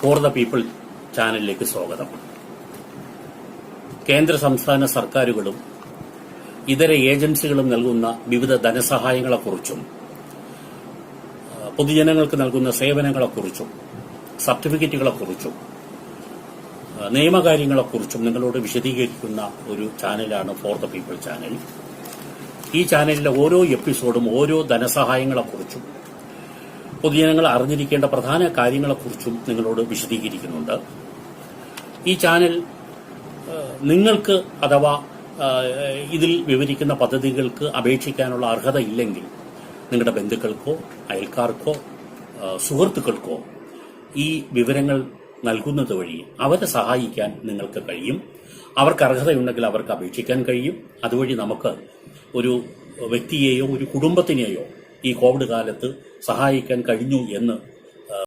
For the people ചാനലിലേക്ക് സ്വാഗതം. കേന്ദ്ര സംസ്ഥാന സർക്കാരുകളും ഇതര ഏജൻസികളും നൽകുന്ന വിവിധ ധനസഹായങ്ങളെക്കുറിച്ചും പൊതുജനങ്ങൾക്ക് നൽകുന്ന സേവനങ്ങളെക്കുറിച്ചും സർട്ടിഫിക്കറ്റുകളെക്കുറിച്ചും നിയമകാര്യങ്ങളെക്കുറിച്ചും നിങ്ങളോട് വിശദീകരിക്കുന്ന ഒരു ചാനലാണ് ഫോർ ദ പീപ്പിൾ ചാനൽ. ഈ ചാനലിലെ ഓരോ എപ്പിസോഡും ഓരോ ധനസഹായങ്ങളെക്കുറിച്ചും പൊതുജനങ്ങൾ അറിഞ്ഞിരിക്കേണ്ട പ്രധാന കാര്യങ്ങളെക്കുറിച്ചും നിങ്ങളോട് വിശദീകരിക്കുന്നുണ്ട്. ഈ ചാനൽ നിങ്ങൾക്ക് അഥവാ ഇതിൽ വിവരിക്കുന്ന പദ്ധതികൾക്ക് അപേക്ഷിക്കാനുള്ള അർഹത ഇല്ലെങ്കിൽ നിങ്ങളുടെ ബന്ധുക്കൾക്കോ അയൽക്കാർക്കോ സുഹൃത്തുക്കൾക്കോ ഈ വിവരങ്ങൾ നൽകുന്നത് വഴി അവരെ സഹായിക്കാൻ നിങ്ങൾക്ക് കഴിയും. അവർക്ക് അർഹതയുണ്ടെങ്കിൽ അവർക്ക് അപേക്ഷിക്കാൻ കഴിയും. അതുവഴി നമുക്ക് ഒരു വ്യക്തിയെയോ ഒരു കുടുംബത്തിനെയോ ഈ കോവിഡ് കാലത്ത് സഹായിക്കാൻ കഴിഞ്ഞു എന്ന്